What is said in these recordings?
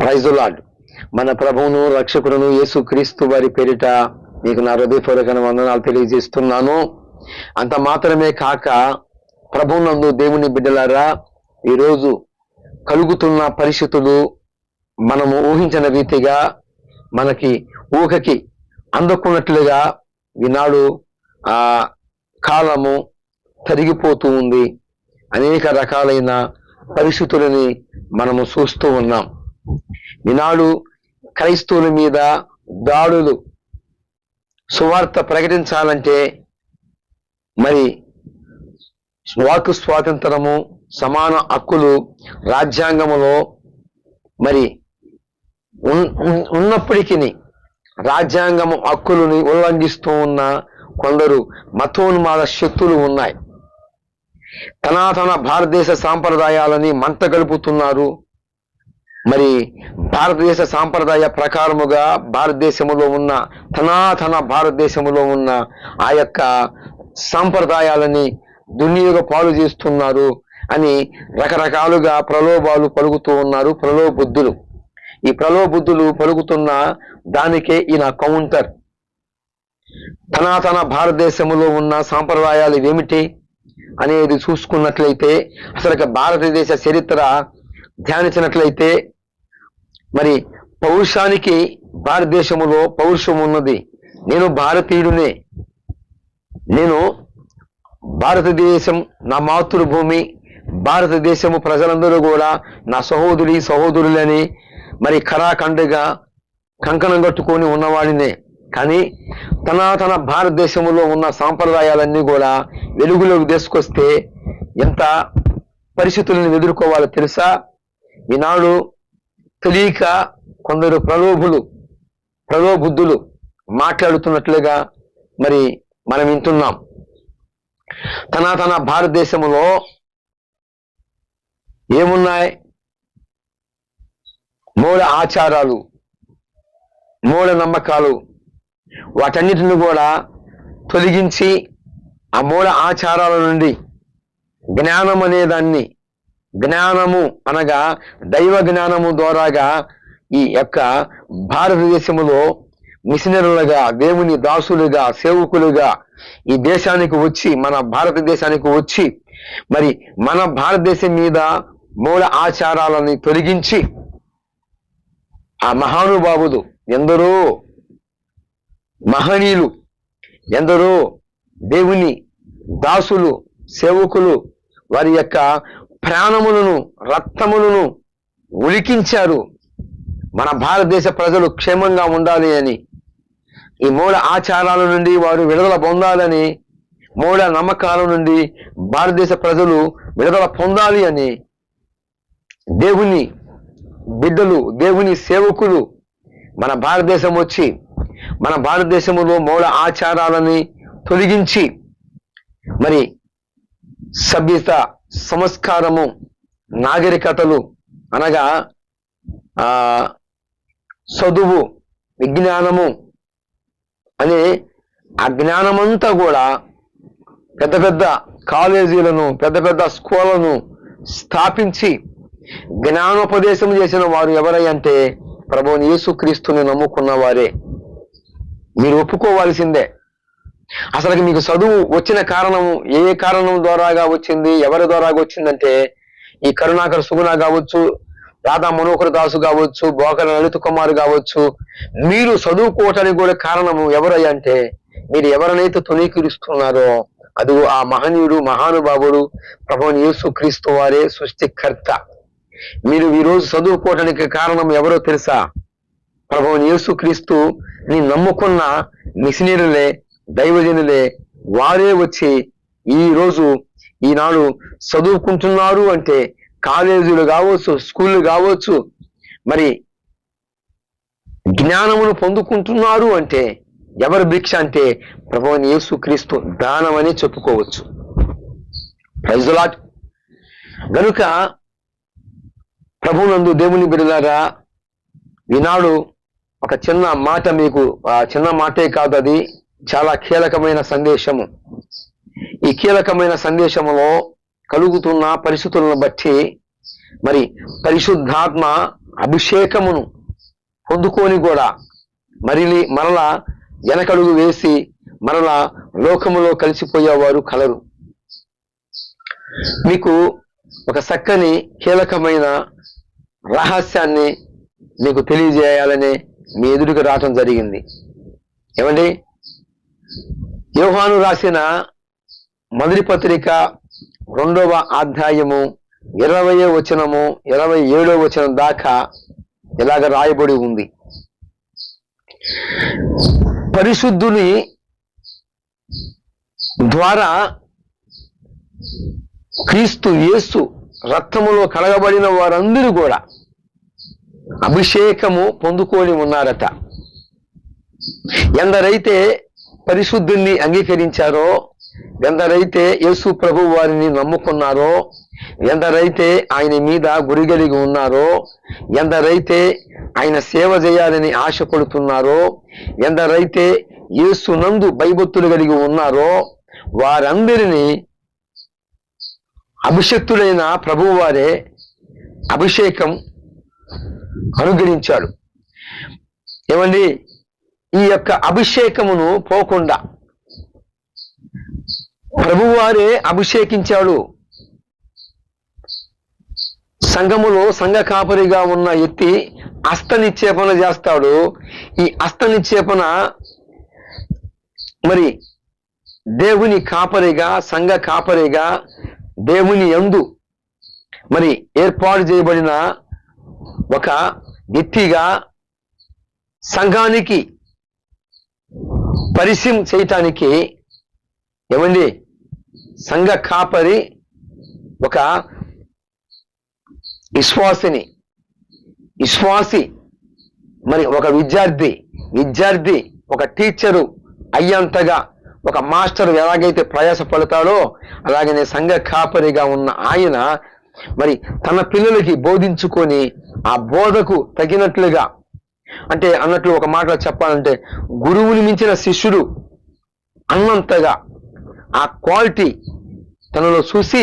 ప్రైజులాడ్ మన ప్రభువును రక్షకులను యేసు క్రీస్తు వారి పేరిట మీకు నా హృదయపూర్వక వందనాలు తెలియజేస్తున్నాను. అంత మాత్రమే కాక ప్రభునందు దేవుని బిడ్డలారా ఈరోజు కలుగుతున్న పరిస్థితులు మనము ఊహించిన రీతిగా మనకి ఊహకి అందుకున్నట్లుగా ఈనాడు ఆ కాలము తరిగిపోతూ ఉంది. అనేక రకాలైన పరిస్థితులని మనము చూస్తూ ఉన్నాం. ఈనాడు క్రైస్తవుల మీద దాడులు సువార్త ప్రకటించాలంటే మరి వాక్ స్వాతంత్రము సమాన హక్కులు రాజ్యాంగములో మరి ఉన్నప్పటికీ రాజ్యాంగము హక్కులని ఉల్లంఘిస్తూ ఉన్న కొందరు మతోన్మాద శక్తులు ఉన్నాయి. తనాతన భారతదేశ సాంప్రదాయాలని మంట గడుపుతున్నారు మరి భారతదేశ సాంప్రదాయ ప్రకారముగా భారతదేశంలో ఉన్న తనాతన భారతదేశంలో ఉన్న ఆ యొక్క సాంప్రదాయాలని దుర్నియోగ పాలు చేస్తున్నారు అని రకరకాలుగా ప్రలోభాలు పలుకుతూ ఉన్నారు ప్రలోబుద్ధులు ఈ ప్రలోబుద్ధులు పలుకుతున్న దానికే ఈయన కౌంటర్. తనాతన భారతదేశంలో ఉన్న సాంప్రదాయాలు ఏమిటి అనేది చూసుకున్నట్లయితే అసలు భారతదేశ చరిత్ర ధ్యానించినట్లయితే మరి పౌరుషానికి భారతదేశములో పౌరుషం ఉన్నది. నేను భారతీయుడినే. నేను భారతదేశం నా మాతృభూమి భారతదేశము ప్రజలందరూ కూడా నా సహోదరి సహోదరులని మరి కరాఖండగా కంకణం కట్టుకొని ఉన్నవాడినే. కానీ తన తన భారతదేశంలో ఉన్న సాంప్రదాయాలన్నీ కూడా వెలుగులోకి తీసుకొస్తే ఎంత పరిస్థితులను ఎదుర్కోవాలో తెలుసా? ఈనాడు తెలియక కొందరు ప్రలోభులు ప్రలోబుద్ధులు మాట్లాడుతున్నట్లుగా మరి మనం వింటున్నాం. తన తన భారతదేశంలో ఏమున్నాయి? మూల ఆచారాలు మూఢ నమ్మకాలు వాటన్నిటిని కూడా తొలగించి ఆ మూల ఆచారాల నుండి జ్ఞానం అనే దాన్ని జ్ఞానము అనగా దైవ జ్ఞానము ద్వారాగా ఈ యొక్క భారతదేశంలో మిషనరులుగా దేవుని దాసులుగా సేవకులుగా ఈ దేశానికి వచ్చి మన భారతదేశానికి వచ్చి మరి మన భారతదేశం మీద మూల ఆచారాలని తొలగించి ఆ మహానుభావులు ఎందరో మహనీయులు ఎందరో దేవుని దాసులు సేవకులు వారి యొక్క ప్రాణములను రక్తములను ఉలికించారు. మన భారతదేశ ప్రజలు క్షేమంగా ఉండాలి అని ఈ మూఢ ఆచారాల నుండి వారు విడుదల పొందాలని మూఢ నమ్మకాల నుండి భారతదేశ ప్రజలు విడుదల పొందాలి అని దేవుని బిడ్డలు దేవుని సేవకులు మన భారతదేశం వచ్చి మన భారతదేశంలో మూల ఆచారాలని తొలగించి మరి సభ్యత సంస్కారము నాగరికతలు అనగా ఆ చదువు విజ్ఞానము అనే ఆ జ్ఞానమంతా కూడా పెద్ద పెద్ద కాలేజీలను పెద్ద పెద్ద స్కూళ్ళను స్థాపించి జ్ఞానోపదేశం చేసిన వారు ఎవరై అంటే ప్రభువుని యేసుక్రీస్తుని నమ్ముకున్న వారే. మీరు ఒప్పుకోవాల్సిందే. అసలు మీకు చదువు వచ్చిన కారణం ఏ కారణం ద్వారాగా వచ్చింది ఎవరి ద్వారాగా వచ్చిందంటే ఈ కరుణాకర్ సుగుణ కావచ్చు రాధా మనోహర్ దాసు కావచ్చు బోకల లలిత్ కుమార్ కావచ్చు మీరు చదువుకోవటానికి కూడా కారణము ఎవరయ్యా అంటే మీరు ఎవరినైతే తునీకరిస్తున్నారో అది ఆ మహనీయుడు మహానుభావుడు ప్రభు యేసు క్రీస్తు వారే సృష్టికర్త. మీరు ఈరోజు రోజు చదువుకోవటానికి కారణం ఎవరో తెలుసా? ప్రభు యేసు క్రీస్తు ని నమ్ముకున్న మిషనీరులే దైవజనులే వారే వచ్చి ఈ రోజు ఈనాడు చదువుకుంటున్నారు అంటే కాలేజీలు కావచ్చు స్కూళ్ళు కావచ్చు మరి జ్ఞానమును పొందుకుంటున్నారు అంటే ఎవరి భిక్ష అంటే ప్రభువని యేసు క్రీస్తు దానం అని చెప్పుకోవచ్చు ప్రైజులాట్ గనుక ప్రభునందు దేవుని బిడలారా ఈనాడు ఒక చిన్న మాట మీకు ఆ చిన్న మాటే కాదు అది. చాలా కీలకమైన సందేశము. ఈ కీలకమైన సందేశములో కలుగుతున్న పరిస్థితులను బట్టి మరి పరిశుద్ధాత్మ అభిషేకమును పొందుకొని కూడా మరిలి మరలా వెనకడుగు వేసి మరలా లోకములో కలిసిపోయేవారు కలరు. మీకు ఒక చక్కని కీలకమైన రహస్యాన్ని మీకు తెలియజేయాలని మీ ఎదురుకు రావటం జరిగింది. ఏమండి? యోహాను రాసిన మొదటి పత్రిక రెండవ అధ్యాయము ఇరవై వచనము ఇరవై ఏడో వచనం దాకా ఇలాగ రాయబడి ఉంది. పరిశుద్ధుని ద్వారా క్రీస్తు యేసు రక్తములో కలగబడిన వారందరూ కూడా అభిషేకము పొందుకొని ఉన్నారట. ఎందరైతే పరిశుద్ధుల్ని అంగీకరించారో ఎందరైతే యేసు ప్రభు వారిని నమ్ముకున్నారో ఎందరైతే ఆయన మీద గురి కలిగి ఉన్నారో ఎందరైతే ఆయన సేవ చేయాలని ఆశపడుతున్నారో ఎందరైతే యేసు నందు భయభక్తులు కలిగి ఉన్నారో వారందరినీ అభిషక్తుడైన ప్రభువారే అభిషేకం అనుగ్రహించాడు. ఏమండి? ఈ యొక్క అభిషేకమును పోకుండా. ప్రభువారే అభిషేకించాడు. సంఘములో సంఘ కాపరిగా ఉన్న ఎత్తి అస్తనిక్షేపణ చేస్తాడు. ఈ అస్త నిక్షేపణ మరి దేవుని కాపరిగా సంఘ కాపరిగా దేవుని యందు మరి ఏర్పాటు చేయబడిన ఒక వ్యక్తిగా సంఘానికి పరిచయం చేయటానికి ఏమండి? సంఘ కాపరి ఒక విశ్వాసిని విశ్వాసి మరి ఒక విద్యార్థి విద్యార్థి ఒక టీచరు అయ్యంతగా ఒక మాస్టర్ ఎలాగైతే ప్రయాస పడతాడో అలాగనే సంఘ కాపరిగా ఉన్న ఆయన మరి తన పిల్లలకి బోధించుకొని ఆ బోధకు తగినట్లుగా అంటే అన్నట్లు ఒక మాటలో చెప్పాలంటే గురువుని మించిన శిష్యుడు అన్నంతగా ఆ క్వాలిటీ తనలో చూసి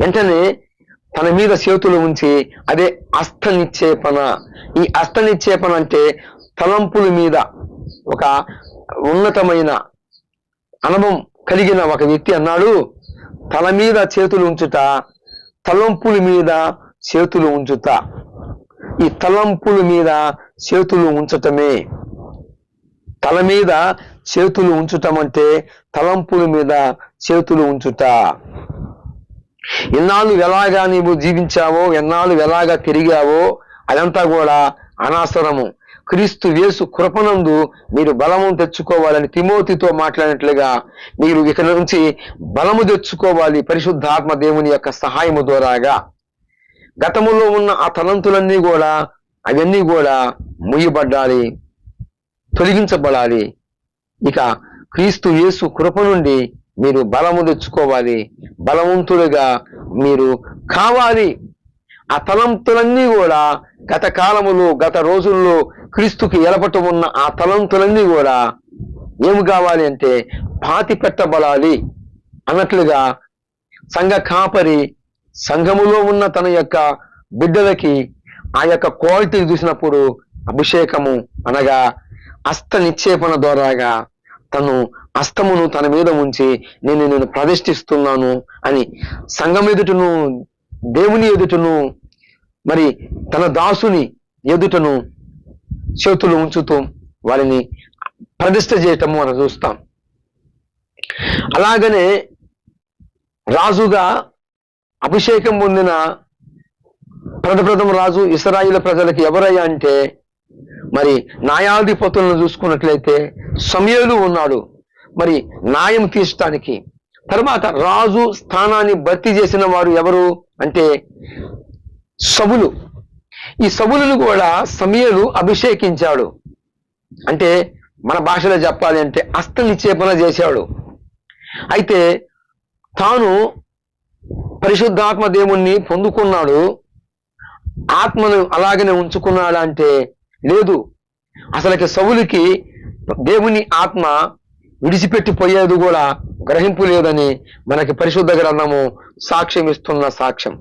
వెంటనే తన మీద చేతులు ఉంచి అదే అస్తనిక్షేపణ. ఈ అస్తనిక్షేపణ అంటే తలంపుల మీద ఒక ఉన్నతమైన అనుభవం కలిగిన ఒక వ్యక్తి అన్నాడు. తల మీద చేతులు ఉంచుట తలంపుల మీద చేతులు ఉంచుట ఈ తలంపుల మీద చేతులు ఉంచటమే. తల మీద చేతులు ఉంచుటం అంటే తలంపుల మీద చేతులు ఉంచుట. ఎన్నాళ్ళు ఎలాగా నీవు జీవించావో ఎన్నాళ్ళు ఎలాగా తిరిగావో అదంతా కూడా అనవసరము క్రీస్తు యేసు కృపనందు మీరు బలము తెచ్చుకోవాలని తిమోతితో మాట్లాడినట్లుగా మీరు ఇక నుంచి బలము తెచ్చుకోవాలి పరిశుద్ధాత్మ దేవుని యొక్క సహాయము ద్వారాగా. గతములో ఉన్న ఆ తలంతులన్నీ కూడా అవన్నీ కూడా ముయ్యబడ్డాలి తొలగించబడాలి. ఇక క్రీస్తు యేసు కృప నుండి మీరు బలము తెచ్చుకోవాలి బలవంతులుగా మీరు కావాలి. ఆ తలంతులన్నీ కూడా గత కాలములో గత రోజుల్లో క్రీస్తుకి ఎలపట ఉన్న ఆ తలంతులన్నీ కూడా ఏమి కావాలి అంటే పాతి పెట్టబడాలి అన్నట్లుగా సంఘ కాపరి సంఘములో ఉన్న తన యొక్క బిడ్డలకి ఆ యొక్క క్వాలిటీ చూసినప్పుడు అభిషేకము అనగా అస్త నిక్షేపణ ద్వారాగా తను అస్తమును తన మీద ఉంచి నేను నేను ప్రతిష్ఠిస్తున్నాను అని సంఘం ఎదుటను దేవుని ఎదుటను మరి తన దాసుని ఎదుటను చేతులు ఉంచుతూ వారిని ప్రతిష్ట చేయటము మనం చూస్తాం. అలాగనే రాజుగా అభిషేకం పొందిన ప్రథమ రాజు ఇస్రాయిల ప్రజలకు ఎవరయ్యా అంటే మరి న్యాయాధిపతులను చూసుకున్నట్లయితే సమయలు ఉన్నాడు. మరి న్యాయం తీర్చడానికి తర్వాత రాజు స్థానాన్ని భర్తీ చేసిన వారు ఎవరు అంటే సబులు ఈ సబులను కూడా సమయలు అభిషేకించాడు. అంటే మన భాషలో చెప్పాలి అంటే అస్త నిక్షేపణ చేశాడు. అయితే తాను పరిశుద్ధాత్మ దేవుణ్ణి పొందుకున్నాడు. ఆత్మను అలాగనే ఉంచుకున్నాడంటే లేదు. అసలుకి సవులకి దేవుని ఆత్మ విడిచిపెట్టి పోయేది కూడా గ్రహింపు లేదని మనకి పరిశుద్ధ గ్రంథము సాక్ష్యం ఇస్తున్న సాక్ష్యం.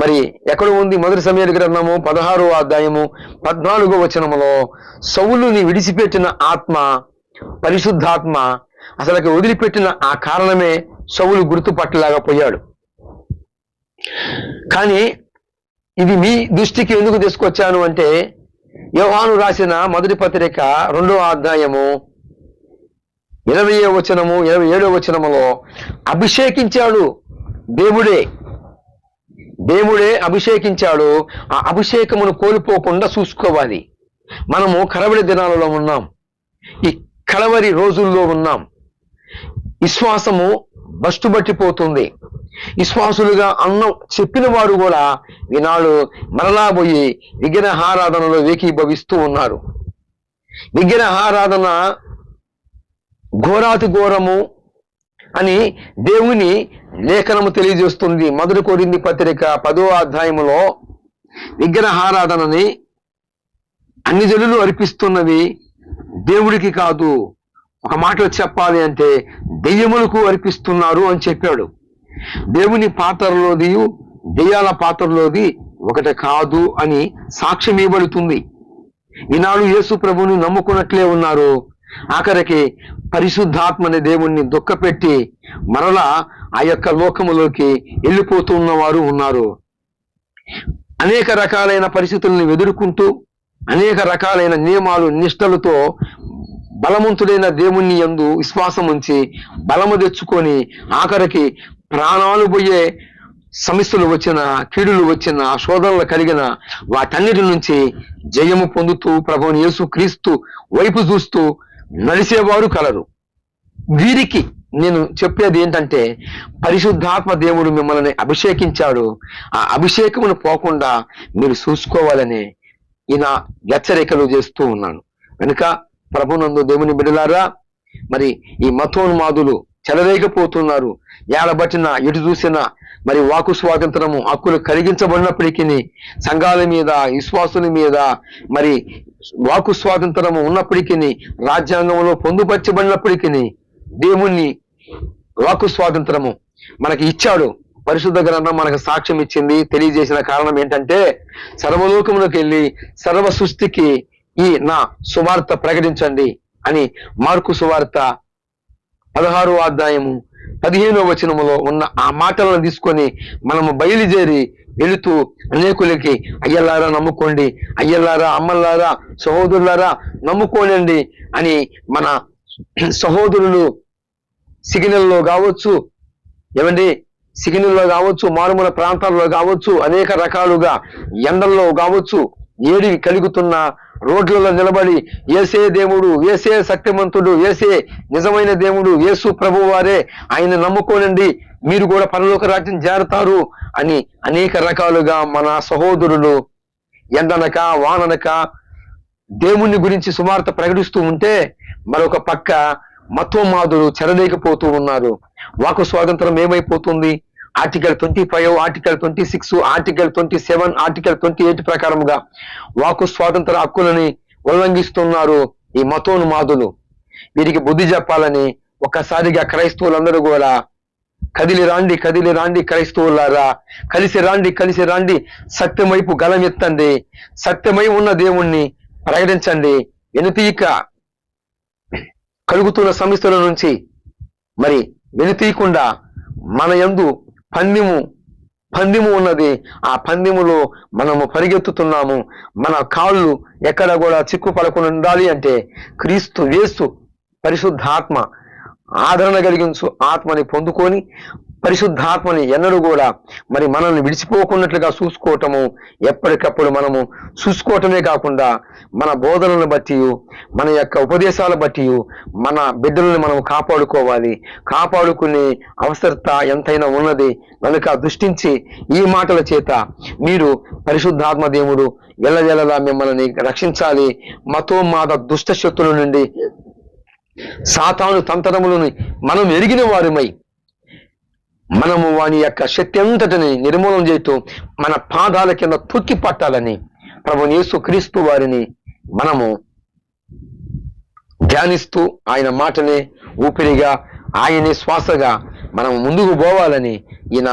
మరి ఎక్కడ ఉంది మొదటి సమయాల గ్రంథము పదహారో అధ్యాయము పద్నాలుగో వచనములో సౌలుని విడిచిపెట్టిన ఆత్మ పరిశుద్ధాత్మ అసలుకి వదిలిపెట్టిన ఆ కారణమే సౌలు గుర్తుపట్టలేకపోయాడు. కానీ ఇది మీ దృష్టికి ఎందుకు తీసుకొచ్చాను అంటే యోహాను రాసిన మొదటి పత్రిక రెండో అధ్యాయము ఇరవై వచనము ఇరవై ఏడో వచనములో అభిషేకించాడు దేవుడే. దేవుడే అభిషేకించాడు. ఆ అభిషేకమును కోల్పోకుండా చూసుకోవాలి. మనము కడవడి దినాలలో ఉన్నాం. ఈ కడవరి రోజుల్లో ఉన్నాం. విశ్వాసము బస్టుబట్టిపోతుంది విశ్వాసులుగా అన్నం చెప్పిన వారు కూడా ఈనాడు మరలా పోయి విగ్రహారాధనలో వేకీభవిస్తూ ఉన్నారు. విగ్రహారాధన ఘోరాతి ఘోరము అని దేవుని లేఖనము తెలియజేస్తుంది. మొదటి కోరింది పత్రిక పదో అధ్యాయములో విగ్రహారాధనని అన్ని జనులు అర్పిస్తున్నవి దేవుడికి కాదు. ఒక మాటలో చెప్పాలి అంటే దెయ్యములకు అర్పిస్తున్నారు అని చెప్పాడు. దేవుని పాత్రలోది దెయ్యాల పాత్రలోది ఒకటి కాదు అని సాక్ష్యం ఇవ్వబడుతుంది. ఈనాడు యేసు ప్రభుని నమ్ముకున్నట్లే ఉన్నారు. ఆఖరికి పరిశుద్ధాత్మని దేవుణ్ణి దుఃఖపెట్టి మరలా ఆ యొక్క లోకములోకి వెళ్ళిపోతున్న వారు ఉన్నారు. అనేక రకాలైన పరిస్థితులను ఎదుర్కొంటూ అనేక రకాలైన నియమాలు నిష్టలతో బలవంతుడైన దేవుణ్ణి ఎందు విశ్వాసం ఉంచి బలము తెచ్చుకొని ఆఖరికి ప్రాణాలు పోయే సమస్యలు వచ్చిన కీడులు వచ్చిన శోధనలు కలిగిన వాటన్నిటి నుంచి జయము పొందుతూ ప్రభుని యేసు క్రీస్తు వైపు చూస్తూ నడిచేవారు కలరు. వీరికి నేను చెప్పేది ఏంటంటే పరిశుద్ధాత్మ దేవుడు మిమ్మల్ని అభిషేకించాడు. ఆ అభిషేకమును పోకుండా మీరు చూసుకోవాలని ఈయన హెచ్చరికలు చేస్తూ ఉన్నాను. కనుక ప్రభునందు దేవుని బిడలారా మరి ఈ మతోన్మాదులు చెలరేగిపోతున్నారు. ఏడబట్టిన ఎటు చూసినా మరి వాకు స్వాతంత్రము హక్కులు కలిగించబడినప్పటికీ సంఘాల మీద విశ్వాసుల మీద మరి వాకు స్వాతంత్రము ఉన్నప్పటికీ రాజ్యాంగంలో పొందుపరచబడినప్పటికీ దేవుణ్ణి వాకు స్వాతంత్రము మనకి ఇచ్చాడు. పరిశుద్ధ గ్రంథం మనకు సాక్ష్యం ఇచ్చింది. తెలియజేసిన కారణం ఏంటంటే సర్వలోకములకు వెళ్ళి సర్వ సృష్టికి ఈ నా సువార్త ప్రకటించండి అని మార్కు సువార్త పదహారు అధ్యాయము పదిహేనో వచనములో ఉన్న ఆ మాటలను తీసుకొని మనము బయలుదేరి వెళుతూ అనేకులకి అయ్యలారా నమ్ముకోండి. అయ్యలారా అమ్మలారా సహోదరులారా నమ్ముకోనండి అని మన సహోదరులు సిగ్నల్లో కావచ్చు ఏమండి? సిగ్నల్లో కావచ్చు మారుమూల ప్రాంతాల్లో కావచ్చు అనేక రకాలుగా ఎండల్లో కావచ్చు ఏడి కలుగుతున్న రోడ్లలో నిలబడి ఏసే దేవుడు ఏసే సత్యవంతుడు ఏసే నిజమైన దేవుడు ఏసు ప్రభు వారే ఆయన నమ్ముకోనండి. మీరు కూడా పరలోక రాజ్యం చేరతారు అని అనేక రకాలుగా మన సహోదరులు ఎండనక వాననక దేవుణ్ణి గురించి సుమార్త ప్రకటిస్తూ ఉంటే మరొక పక్క మతోమాదులు చెరలేకపోతూ ఉన్నారు. వాకు స్వాతంత్రం ఏమైపోతుంది? Article twenty five article twenty six article twenty seven article twenty eight ప్రకారంగా వాకు స్వాతంత్ర హక్కులని ఉల్లంఘిస్తున్నారు ఈ మతోన్మాదులు. వీరికి బుద్ధి చెప్పాలని ఒక్కసారిగా క్రైస్తవులందరూ కూడా కదిలి రాండి కదిలి రాండి క్రైస్తవులారా. కలిసి రాండి కలిసి రాండి. సత్యం వైపు గలమెత్తండి సత్యమై ఉన్న దేవుణ్ణి ప్రకటించండి. వెనుతీయక కలుగుతున్న సమస్యల నుంచి మరి వెనుతీయకుండా మన ఎందు పందెము. పందెము ఉన్నది. ఆ పందెములో మనము పరిగెత్తుతున్నాము. మన కాళ్ళు ఎక్కడ కూడా చిక్కుపడకుండా ఉండాలి అంటే క్రీస్తు వేస్తు పరిశుద్ధాత్మ ఆదరణ కలిగించు ఆత్మని పొందుకొని పరిశుద్ధాత్మని ఎన్నడూ కూడా మరి మనల్ని విడిచిపోకున్నట్లుగా చూసుకోవటము ఎప్పటికప్పుడు మనము చూసుకోవటమే కాకుండా మన బోధనలను బట్టి మన యొక్క ఉపదేశాల బట్టి మన బిడ్డలను మనం కాపాడుకోవాలి. కాపాడుకునే అవసరత ఎంతైనా ఉన్నది. కనుక దృష్టించి ఈ మాటల చేత మీరు పరిశుద్ధాత్మ దేవుడు వెళ్ళజెల్లలా మిమ్మల్ని రక్షించాలి. మతోమాద దుష్ట శక్తుల నుండి సాతాను తంత్రములను మనం ఎరిగిన వారిమై మనము వాని యొక్క శక్తి అంతటిని నిర్మూలన చేస్తూ మన పాదాల కింద తొక్కి పట్టాలని ప్రభు యేసు క్రీస్తు వారిని మనము ధ్యానిస్తూ ఆయన మాటనే ఊపిరిగా ఆయనే శ్వాసగా మనం ముందుకు పోవాలని ఈయన